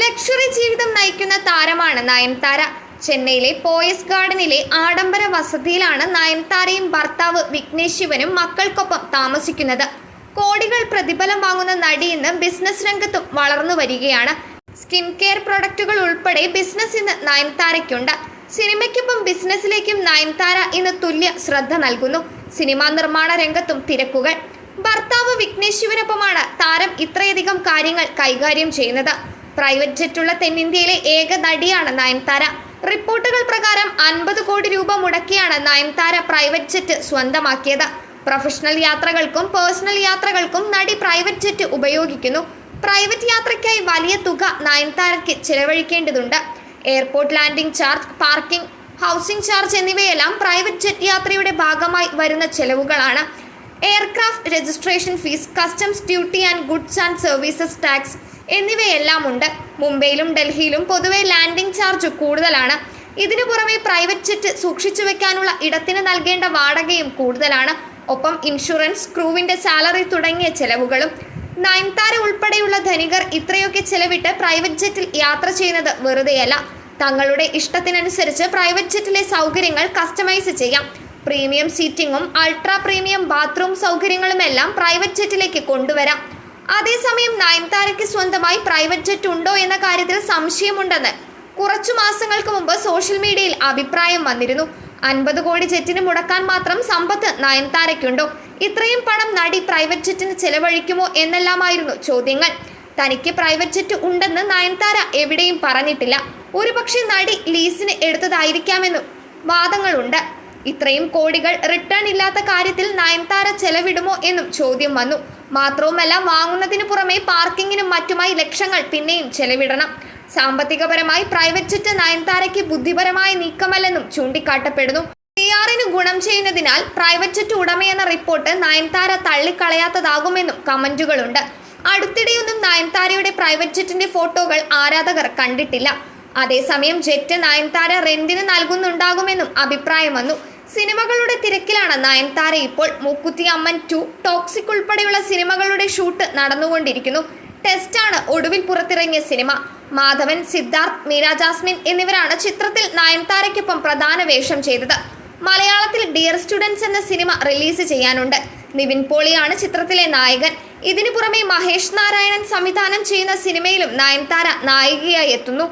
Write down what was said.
Luxury ജീവിതം നയിക്കുന്ന താരമാണ് നയൻതാര. ചെന്നൈയിലെ പോയസ് ഗാർഡനിലെ ആഡംബര വസതിയിലാണ് നയൻതാരയും ഭർത്താവ് വിഘ്നേഷ് ശിവനും മക്കൾക്കൊപ്പം താമസിക്കുന്നത്. കോടികൾ പ്രതിഫലം വാങ്ങുന്ന നടി ഇന്ന് ബിസിനസ് രംഗത്തും വളർന്നു വരികയാണ്. സ്കിൻ കെയർ പ്രൊഡക്റ്റുകൾ ഉൾപ്പെടെ ബിസിനസ് ഇന്ന് നയൻതാരയ്ക്കുണ്ട്. സിനിമയ്ക്കൊപ്പം ബിസിനസ്സിലേക്കും നയൻതാര ഇന്ന് തുല്യ ശ്രദ്ധ നൽകുന്നു. സിനിമാ നിർമ്മാണ രംഗത്തും തിരക്കുകൾ. ഭർത്താവ് വിഘ്നേഷ് ശിവനൊപ്പമാണ് താരം ഇത്രയധികം കാര്യങ്ങൾ കൈകാര്യം ചെയ്യുന്നത്. പ്രൈവറ്റ് ജെറ്റുള്ള തെന്നിന്ത്യയിലെ ഏക നടിയാണ് നയൻതാര. റിപ്പോർട്ടുകൾ പ്രകാരം അൻപത് കോടി രൂപ മുടക്കിയാണ് നയൻതാര പ്രൈവറ്റ് ജെറ്റ് സ്വന്തമാക്കിയത്. പ്രൊഫഷണൽ യാത്രകൾക്കും പേഴ്സണൽ യാത്രകൾക്കും നടി പ്രൈവറ്റ് ജെറ്റ് ഉപയോഗിക്കുന്നു. പ്രൈവറ്റ് യാത്രയ്ക്കായി വലിയ തുക നയൻതാരയ്ക്ക് ചിലവഴിക്കേണ്ടതുണ്ട്. Airport landing charge parking housing charge എന്നിവയെല്ലാം പ്രൈവറ്റ് ജെറ്റ് യാത്രയുടെ ഭാഗമായി വരുന്ന ചെലവുകളാണ്. Aircraft registration fees customs duty and goods and services tax എന്നിവയെല്ലാം ഉണ്ട്. മുംബൈയിലും ഡൽഹിയിലും പൊതുവെ ലാൻഡിംഗ് ചാർജ് കൂടുതലാണ്. ഇതിനു പുറമെ പ്രൈവറ്റ് ജെറ്റ് സൂക്ഷിച്ചു വെക്കാനുള്ള ഇടത്തിന് നൽകേണ്ട വാടകയും കൂടുതലാണ്. ഒപ്പം ഇൻഷുറൻസ് ക്രൂവിന്റെ സാലറി തുടങ്ങിയ ചെലവുകളും. നയൻതാര ഉൾപ്പെടെയുള്ള ധനികർ ഇത്രയൊക്കെ ചെലവിട്ട് പ്രൈവറ്റ് ജെറ്റിൽ യാത്ര ചെയ്യുന്നത് വെറുതെയല്ല. തങ്ങളുടെ ഇഷ്ടത്തിനനുസരിച്ച് പ്രൈവറ്റ് ജെറ്റിലെ സൗകര്യങ്ങൾ കസ്റ്റമൈസ് ചെയ്യാം. പ്രീമിയം സീറ്റിങ്ങും അൾട്രാ പ്രീമിയം ബാത്റൂം സൗകര്യങ്ങളുമെല്ലാം പ്രൈവറ്റ് ജെറ്റിലേക്ക് കൊണ്ടുവരാം. അതേസമയം നയൻതാരയ്ക്ക് സ്വന്തമായി പ്രൈവറ്റ് ജെറ്റ് ഉണ്ടോ എന്ന കാര്യത്തിൽ സംശയമുണ്ടെന്ന് കുറച്ചു മാസങ്ങൾക്ക് മുമ്പ് സോഷ്യൽ മീഡിയയിൽ അഭിപ്രായം വന്നിരുന്നു. അൻപത് കോടി ജെറ്റിന് മുടക്കാൻ മാത്രം സമ്പത്ത് നയൻതാരയ്ക്കുണ്ടോ? ഇത്രയും പണം നടി പ്രൈവറ്റ് ജെറ്റിന് ചെലവഴിക്കുമോ എന്നെല്ലാമായിരുന്നു ചോദ്യങ്ങൾ. തനിക്ക് പ്രൈവറ്റ് ജെറ്റ് ഉണ്ടെന്ന് നയൻതാര എവിടെയും പറഞ്ഞിട്ടില്ല. ഒരുപക്ഷെ നടി ലീസിന് എടുത്തതായിരിക്കാമെന്നും വാദങ്ങളുണ്ട്. ഇത്രയും കോടികൾ റിട്ടേൺ ഇല്ലാത്ത കാര്യത്തിൽ നയൻതാര ചെലവിടുമോ എന്നും ചോദ്യം വന്നു. മാത്രവുമല്ല വാങ്ങുന്നതിന് പുറമെ പാർക്കിങ്ങിനും മറ്റുമായി ലക്ഷങ്ങൾ പിന്നെയും ചെലവിടണം. സാമ്പത്തികപരമായി പ്രൈവറ്റ് ജെറ്റ് നയൻതാരയ്ക്ക് ബുദ്ധിപരമായ നീക്കമല്ലെന്നും ചൂണ്ടിക്കാട്ടപ്പെടുന്നു. പി ആറിന് ഗുണം ചെയ്യുന്നതിനാൽ പ്രൈവറ്റ് ജെറ്റ് ഉടമയെന്ന റിപ്പോർട്ട് നയൻതാര തള്ളിക്കളയാത്തതാകുമെന്നും കമന്റുകളുണ്ട്. അടുത്തിടെയൊന്നും നയൻതാരയുടെ പ്രൈവറ്റ് ജെറ്റിന്റെ ഫോട്ടോകൾ ആരാധകർ കണ്ടിട്ടില്ല. അതേസമയം ജെറ്റ് നയൻതാര റെന്റിന് നൽകുന്നുണ്ടാകുമെന്നും അഭിപ്രായം വന്നു. സിനിമകളുടെ തിരക്കിലാണ് നയൻതാര. ഇപ്പോൾ മൂക്കുത്തി അമ്മൻ ടു ടോക്സിക് ഉൾപ്പെടെയുള്ള സിനിമകളുടെ ഷൂട്ട് നടന്നുകൊണ്ടിരിക്കുന്നു. ടെസ്റ്റാണ് ഒടുവിൽ പുറത്തിറങ്ങിയ സിനിമ. മാധവൻ സിദ്ധാർത്ഥ് മീര ജാസ്മിൻ എന്നിവരാണ് ചിത്രത്തിൽ നയൻതാരയ്ക്കൊപ്പം പ്രധാന വേഷം ചെയ്തത്. മലയാളത്തിൽ ഡിയർ സ്റ്റുഡൻസ് എന്ന സിനിമ റിലീസ് ചെയ്യാനുണ്ട്. നിവിൻ പോളിയാണ് ചിത്രത്തിലെ നായകൻ. ഇതിനു പുറമെ മഹേഷ് നാരായണൻ സംവിധാനം ചെയ്യുന്ന സിനിമയിലും നയൻതാര നായികയായി എത്തുന്നു.